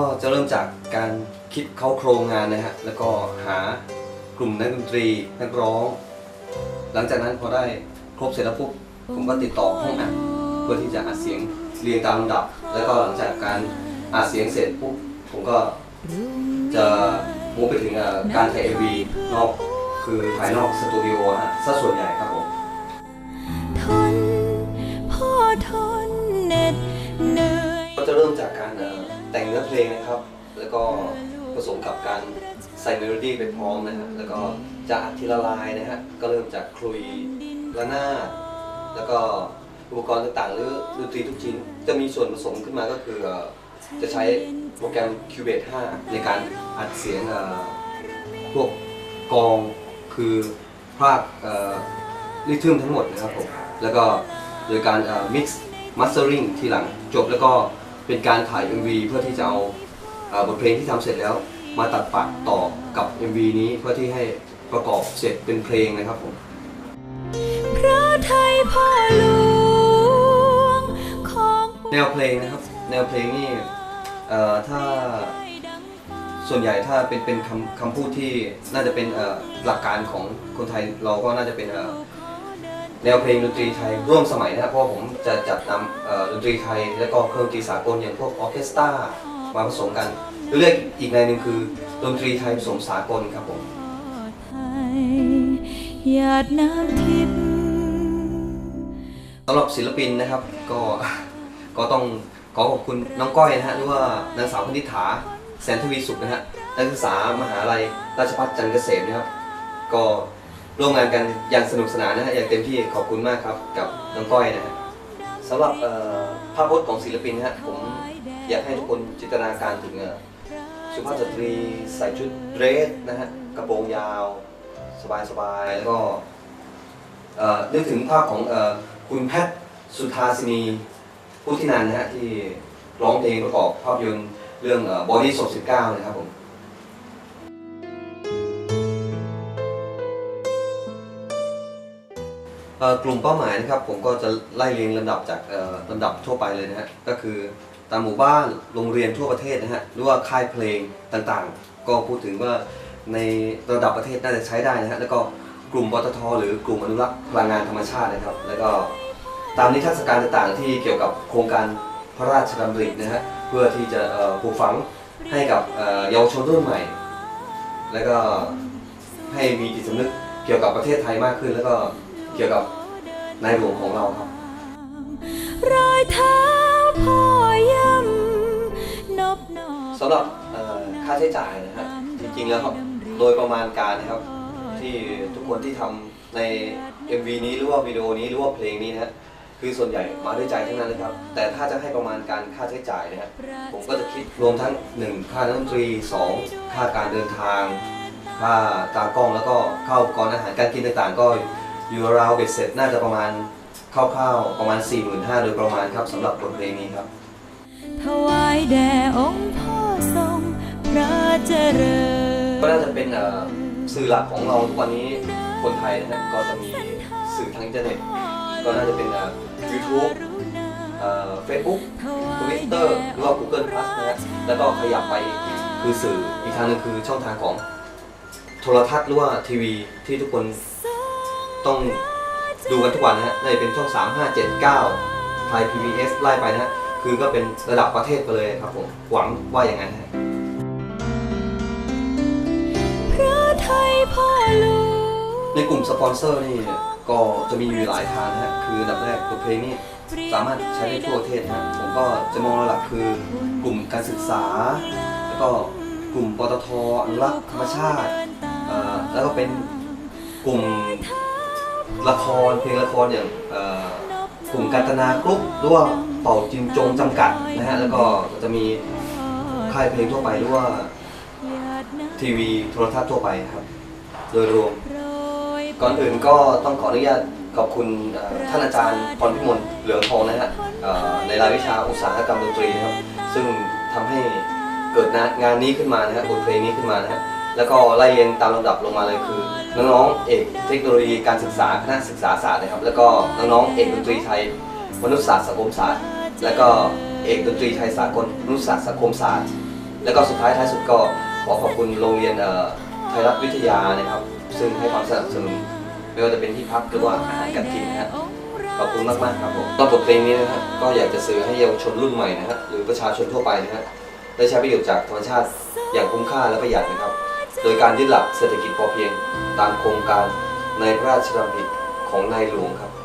ก็จะเริ่มจากการคิดเข้าโครงงานนะฮะ แล้วก็หากลุ่มนักดนตรีนักร้อง หลังจากนั้นพอได้ครบเสร็จแล้วปุ๊บผมก็ติดต่อห้องอัดเพื่อที่จะอัดเสียงเรียงตามลำดับ แล้วก็หลังจากการอัดเสียงเสร็จปุ๊บผมก็จะมุ่งไปถึงเอ่อการถ่ายเอวีนอกคือภายนอกสตูดิโอฮะซะส่วนใหญ่ครับผมทนพ่อทนเหน็ดเหนื่อยก็จะเริ่มจากการเอ่อ แต่งเนื้อเพลงนะครับ แล้วก็ผสมกับการใส่เมโลดี้ไปพร้อมนะฮะแล้วก็จะอัดทีละลายนะฮะก็เริ่มจากคลุยระนาดแล้วก็อุปกรณ์ต่างๆ หรือดนตรีทุกชิ้น จะมีส่วนผสมขึ้นมาก็คือ จะใช้โปรแกรม Cubase 5 ในการอัดเสียงเอ่อพวกกองคือภาคริทึมทั้งหมดนะครับผมแล้วก็โดยการเอ่อ mix mastering ทีหลังจบแล้วก็ เป็นการถ่าย MV เพื่อที่จะเอาเอ่อบทเพลงที่ทำเสร็จแล้ว มาตัดปะต่อกับ MV นี้เพื่อที่ให้ประกอบเสร็จเป็นเพลงนะครับผมพระไทยพ่อหลวงของปวงแนวเพลงนะครับ แนวเพลงนี่เอ่อถ้าส่วนใหญ่ถ้าเป็นเป็นคำคำพูดที่น่าจะเป็นเอ่อหลักการของคนไทยเราก็น่าจะเป็นเอ่อ แนวเพลงดนตรีไทยร่วมสมัยนะครับเพราะผมจะจัดนำเอ่อดนตรีไทย และก็เครื่องดนตรีสากลอย่างพวกออร์เคสตรามาผสมกันหรือเรียกอีกในหนึ่งคือดนตรีไทยผสมสากลครับผมไทยหยาดน้ำทิพย์สำหรับศิลปินนะครับก็ก็ต้องขอขอบคุณน้องก้อยนะฮะหรือว่านางสาวคณิษฐาแสนทวีสุขนะฮะนักศึกษามหาลัยราชภัฏจันทร์เกษมนะครับก็ ร่วมงานกันอย่างสนุกสนานนะฮะอย่างเต็มที่ขอบคุณมากครับกับน้องก้อยนะฮะสำหรับเอ่อภาพพจน์ของศิลปินนะฮะผมอยากให้ทุกคนจินตนาการถึงเอ่อสุภาพสตรีใส่ชุดเดรสนะฮะกระโปรงยาว สบายๆแล้วก็เอ่อนึกถึงภาพของเอ่อคุณแพทย์สุธาสินีพุทธินันนะฮะที่ร้องเพลงประกอบภาพยนตร์เรื่องบอดี้ศพ19นะครับผม กลุ่มเป้าหมายนะครับผมก็จะไล่เรียงลำดับจากเอ่อลำดับทั่วไปเลยนะฮะก็คือตามหมู่บ้านโรงเรียนทั่วประเทศนะฮะหรือว่าค่ายเพลงต่างๆ ก็พูดถึงว่าในระดับประเทศน่าจะใช้ได้นะฮะแล้วก็กลุ่มปตทหรือกลุ่มอนุรักษ์พลังงานธรรมชาตินะครับ แล้วก็ตามนิทรรศการต่างๆ ที่เกี่ยวกับโครงการพระราชดำรินะฮะเพื่อที่จะปลูกฝังให้กับเยาวชนรุ่นใหม่ แล้วก็ให้มีจิตสำนึกเกี่ยวกับประเทศไทยมากขึ้นแล้วก็ กี่ยวกับในหลวงของเราครับ รอยเท้าพ่อย่ำนบนอบสำหรับเอ่อค่าใช้จ่ายนะฮะจริงๆแล้วครับโดยประมาณการนะครับ ที่ทุกคนที่ทำใน MV นี้หรือว่าวิดีโอนี้หรือว่าเพลงนี้นะฮะคือส่วนใหญ่มาด้วยใจทั้งนั้นเลยครับ แต่ถ้าจะให้ประมาณการค่าใช้จ่ายนะฮะผมก็จะคิดรวมทั้ง 1 ค่านักดนตรี 2 ค่าการเดินทาง ค่าตากล้องแล้วก็ค่าอุปกรณ์อาหารการกินต่างๆ ก็ อยู่ราวเบ็ดเสร็จน่าจะประมาณคร่าวๆประมาณ 45,000โดยประมาณครับสำหรับบทเพลงนี้ครับ ถวายแด่องค์พ่อทรงพระเจริญ ก็น่าจะเป็นเอ่อสื่อหลักของเราทุกวันนี้คนไทยนะฮะก็จะมีสื่อทางอินเทอร์เน็ต ก็น่าจะเป็นเอ่อ YouTube เอ่อ Facebook Twitter หรือว่า Google Plus นะฮะแล้วก็ขยับไปอีกคือสื่ออีกทางหนึงคือช่องทางของโทรทัศน์หรือว่าทีวีที่ทุกคน ต้องดูกันทุกวันนะฮะน่าจะเป็นช่อง 3 5 7 9 ไทย PBS ไล่ไปนะฮะ คือก็เป็นระดับประเทศไปเลยครับผม หวังว่าอย่างนั้นฮะพระไทยพ่อหลวงในกลุ่มสปอนเซอร์นี่ก็จะมีอยู่หลายทางนะฮะ คืออันดับแรกตัวเพลงนี่สามารถใช้ได้ทั่วประเทศนะฮะผมก็จะมองหลักๆคือกลุ่มการศึกษา แล้วก็กลุ่มปตทอนุรักษ์ธรรมชาติเอ่อแล้วก็เป็นกลุ่ม ละครเพลงละครอย่างกลุ่มกาตนากรุ๊ปหรือว่าเป่าจินจงจำกัดนะฮะแล้วก็จะมีค่ายเพลงทั่วไปหรือว่าทีวีโทรทัศน์ทั่วไปครับ โดยรวม ก่อนอื่นก็ต้องขออนุญาตขอบคุณท่านอาจารย์พรพิมลเหลืองทองนะฮะในรายวิชาอุตสาหกรรมดนตรีนะครับ ซึ่งทำให้เกิดงานนี้ขึ้นมานะฮะบทเพลงนี้ขึ้นมานะฮะ แล้วก็ไล่เรียงตามลำดับลงมาเลยคือ น้องๆ เอกเทคโนโลยีการศึกษาคณะศึกษาศาสตร์นะครับ แล้วก็น้องๆ เอกดนตรีไทยมนุษยศาสตร์สังคมศาสตร์ แล้วก็เอกดนตรีไทยสากลมนุษยศาสตร์สังคมศาสตร์ แล้วก็สุดท้ายท้ายสุดก็ขอขอบคุณโรงเรียนไทยรัฐวิทยานะครับ ซึ่งให้ความสนับสนุนไม่ว่าจะเป็นที่พักหรือว่าอาหารการกินนะฮะขอบคุณมากมากครับผมตอนบทเพลงนี้นะครับก็อยากจะสื่อให้เยาวชนรุ่นใหม่นะฮะหรือประชาชนทั่วไปนะฮะได้ใช้ประโยชน์จากธรรมชาติอย่างคุ้มค่าและประหยัดนะครับ โดยการยึดหลักเศรษฐกิจพอเพียงตามโครงการในพระราชดำริของนายหลวงครับ